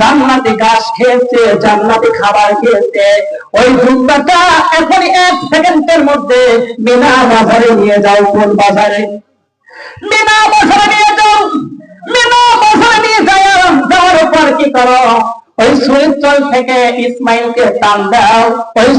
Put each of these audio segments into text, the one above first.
জান্নাতি ঘাস খেয়েছে, জান্নাতি খাবার খেয়েছে। ওই দুধটা এখন এক সেকেন্ডের মধ্যে বিনা বাজারে নিয়ে যাও, কোন বাজারে? বিনা বাজারে নিয়ে যাও বিনা বাজারে নিয়ে যাও যাওয়ার পর কি করো? ওই সুইতল থেকে ইসমাইলকে টান দাও, ওই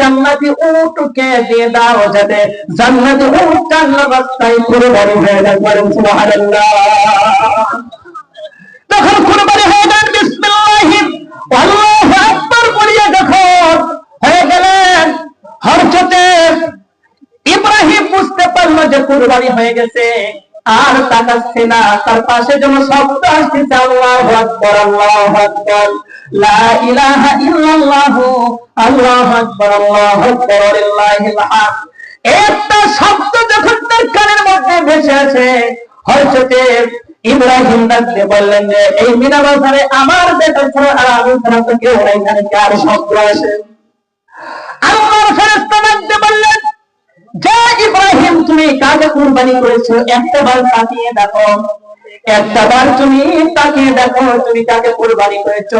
জান্নাতি উটকে দিয়ে দাও যাতে জান্নাতি উট চাল্লা রাস্তায় কুরবানি হয়ে যায়। বলেন, সুবহানাল্লাহ। তখন কুরবানি হয়ে যান বিসমিল্লাহি, আল্লাহু আকবার বলিয়া যখন হয়ে গেলেন হরজতে ইব্রাহিম বুঝতে পারল যে কুরবানি হয়ে গেছে। আর তাকাচ্ছে না, তার পাশে যেন শব্দ আসতেছে আল্লাহু আকবার আল্লাহু আকবার। লা ইলাহা ইল্লাল্লাহ, আল্লাহু আকবার আল্লাহু আকবার লিল্লাহিল হামদ একটা শব্দ যখন তার কানের মধ্যে ভেসে আছে হযরতে ইব্রাহিম ডাকতে বললেন যে, এই মিনা বাজারে আমার বেটা ছাড়া আর আমি ছাড়া তো কেউ নাই, এখানে কার শব্দ আসে? ডাকতে বললেন ইব্রাহিম তুমি কাকে কুরবানি করেছ? একটা বার তাকিয়ে দেখো। একটা বার তুমি তাকিয়ে দেখো, তুমি কাকে কুরবানি করেছ।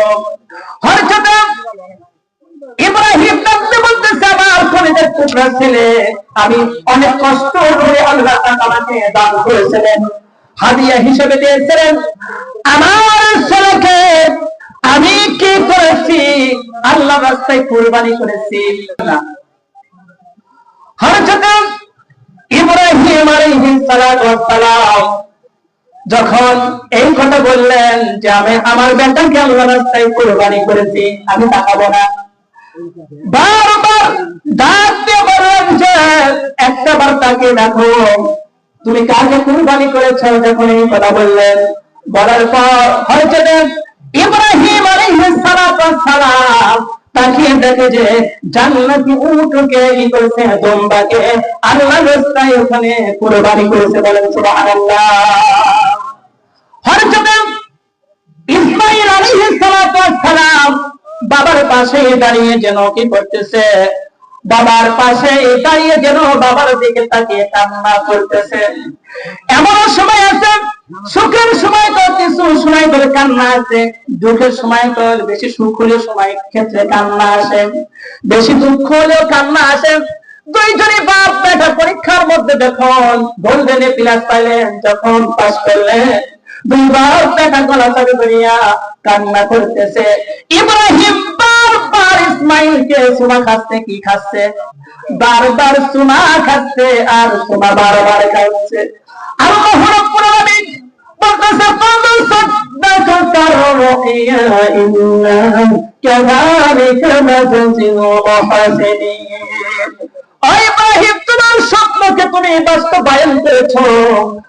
আমি আল্লাহ হাদিয়া হিসেবে আমার ছেলেকে আমি কি করেছি? আল্লাহ রাস্তায় কোরবানি করেছি। হযরত ইব্রাহিম যখন এই কথা বললেন যে আমি আমার বেটাকে আল্লাহ রাস্তায় কুরবানি করেছি, আমি তাকাবো না। বারবার ডাক একটা বার তাকে দেখো, তুমি কাকে কুরবানি করেছ যখন এই কথা বললেন? বলার পর হযরত ইব্রাহিম আলাইহিস সালাম তাকিয়ে দেখে যে জান্নাতি উটকে ই দম্বাকে রাস্তায় ওখানে কুরবানি করেছে বলেন, সুবহানাল্লাহ। হযরত ইসমাঈল আলাইহিস সালাম বাবার পাশে দাঁড়িয়ে যেন কি করতেছে? বাবার পাশে দাঁড়িয়ে যেন বাবার দিকে তাকিয়ে কান্না করতেছে। এমন সময় আছে, সুখের সময় তো কিছু সময় ধরে কান্না আছে, দুঃখের সময় তো বেশি সুখ হলে সময় ক্ষেত্রে কান্না আসে। বেশি দুঃখ হলেও কান্না আসে। দুইজনই বাপ বেটা পরীক্ষার মধ্যে যখন গোল্ডেনে প্লাস পাইলেন যখন পাস করলেন দুইবার বেটা গলা চাবি করিয়া কান্না করতেছে। ইব্রাহিম বারবার ইসমাইলকে সুমা খাচ্ছে, কি খাচ্ছে? বারবার সুমা খাচ্ছে আর সুমা বারবার খাচ্ছে। আল্লাহ রাব্বুল আলামিন বলতেছে ফাদল সাদ্দাকা রুইয়া ইন্না কাযালিকা নাজজিল মুহসিনিন ওই ইব্রাহিম তোমার স্বপ্নকে তুমি বাস্তবায়ন করেছ।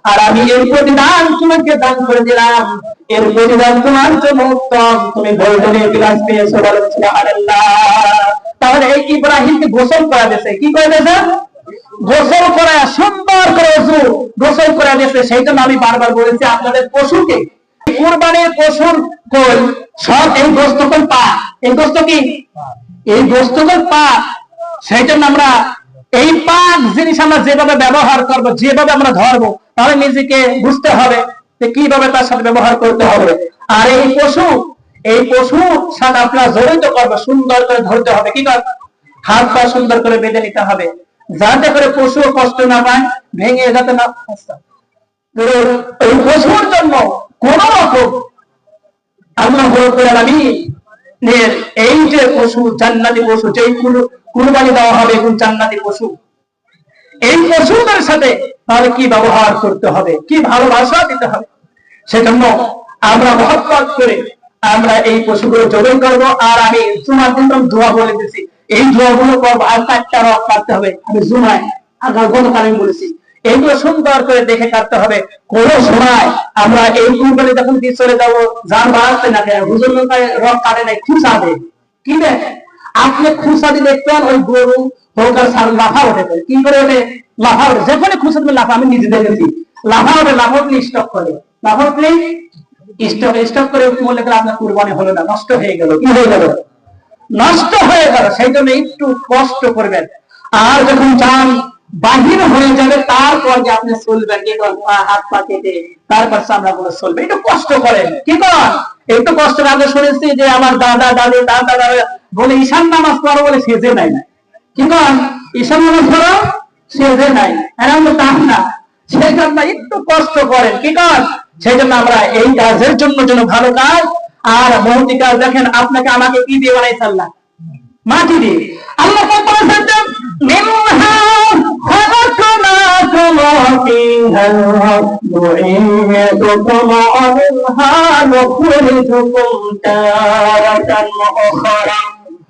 আর আমি এর প্রতিদান তোমাকে দান করে দিলাম। এর প্রতিদান তোমার জন্য উত্তম। তুমি গোল্ডেনের বিলাস পেয়েছ সুবহানাল্লাহ তাহলে এই ইব্রাহিমকে গোসল করা দিয়েছে কি করে দিয়েছে গোসল করা সুন্দর করে অজু গোসল করে দিয়েছে সেই জন্য আমি বারবার বলেছি আপনাদের পশুকে। কুরবানির পশুর কোল সব এই গোস্তকল পা এই গোস্ত কি? এই গোস্তকল পা সেই জন্য আমরা এই পাক জিনিস আমরা যেভাবে ব্যবহার করব, যেভাবে আমরা ধরবো, তাহলে নিজেকে বুঝতে হবে যে কীভাবে তার সাথে ব্যবহার করতে হবে। আর এই পশু এই পশু সাথে আপনার জড়িত করবে, সুন্দর করে ধরতে হবে, কি কর? হাত পা সুন্দর করে বেঁধে নিতে হবে, যাতে করে পশু কষ্ট না পায়, ভেঙে যাতে না এই পশুর জন্য কোন রকম আল্লাহ রাব্বুল আলামিন এই যে পশু, জান্নাতি পশু যেই কুরবানি দেওয়া হবে কোন জান্নাতি পশু। এই পশুদের সাথে তাহলে কি ব্যবহার করতে হবে? কি ভালোবাসা দিতে হবে? সেজন্য আমরা মহব্বত করে আমরা এই পশুগুলো জবাই করব। আর আমি জুমার দিন দোয়া বলে দিচ্ছি এই দোয়াগুলো করব। আর চারটা রক কাটতে হবে। আমি জুমায় আগার গতকাল আমি বলেছি। এইগুলো সুন্দর করে দেখে কাটতে হবে। কোন সময় আমরা এই কুরবানি যখন দিয়ে চলে যাব, যার বাড়াতে না হুজুর রক কাটে নাই খুশা দেয় কি দেয়? আপনি খুশা দিয়ে দেখবেন ওই গরু হোক সার লাফা ওঠে কি করে ওঠে? লাফা ওঠে। যেখানে তুমি লাফা, আমি নিজে দেখেছি। লাফা ওঠে, লাফা উঠলে স্টক করে। লাফা উঠলে স্টক স্টক করে মনে করে আপনার কুরবানি হলো না, নষ্ট হয়ে গেল। কি হয়ে গেল? নষ্ট হয়ে গেল। সেই জন্য একটু কষ্ট করবেন। আর যখন চান বাহির হয়ে যাবে, তারপর যে আপনি চলবেন কি করেন হাত পা কেটে, তারপর চামড়া গুলো চলবে। একটু কষ্ট করেন। কি কর একটু কষ্ট আগে শুনেছি যে আমার দাদা, দাদি, দাদা দাদা বলে ঈশান নামাজ পড়ো বলে সেজে নাই। না কি কন ঈশান নামাজ পড়ো সেজে নাই। এরা তার না সেই জন্য একটু কষ্ট করেন। কি কন সেই জন্য আমরা এই কাজের জন্য যেন ভালো কাজ। আর মহতি কাজ দেখেন, আপনাকে আমাকে কি দিয়ে বানাই আল্লাহ? মাটি দিয়ে। আল্লাহ কে বলেছেন মিনহা খালাকনাকুম ফিহাল নুইয়াতুকুম মিনহা নুখরিজুকুম তারাতান উখরা।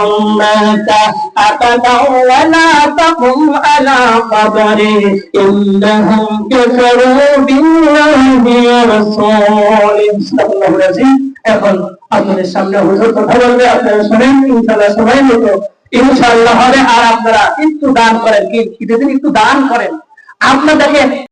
منهم مات أبدا ولا تقم على قبره إنهم كفروا بالله ورسوله صدق الله العظيم এখন আপনাদের সামনে হুজুর কথা বলবে আপনারা শোনেন ইনশাআল্লাহ সবাই মতো ইনশাআল্লাহ হবে আর আপনারা একটু দান করেন কি একটু দান করেন আপনাদেরকে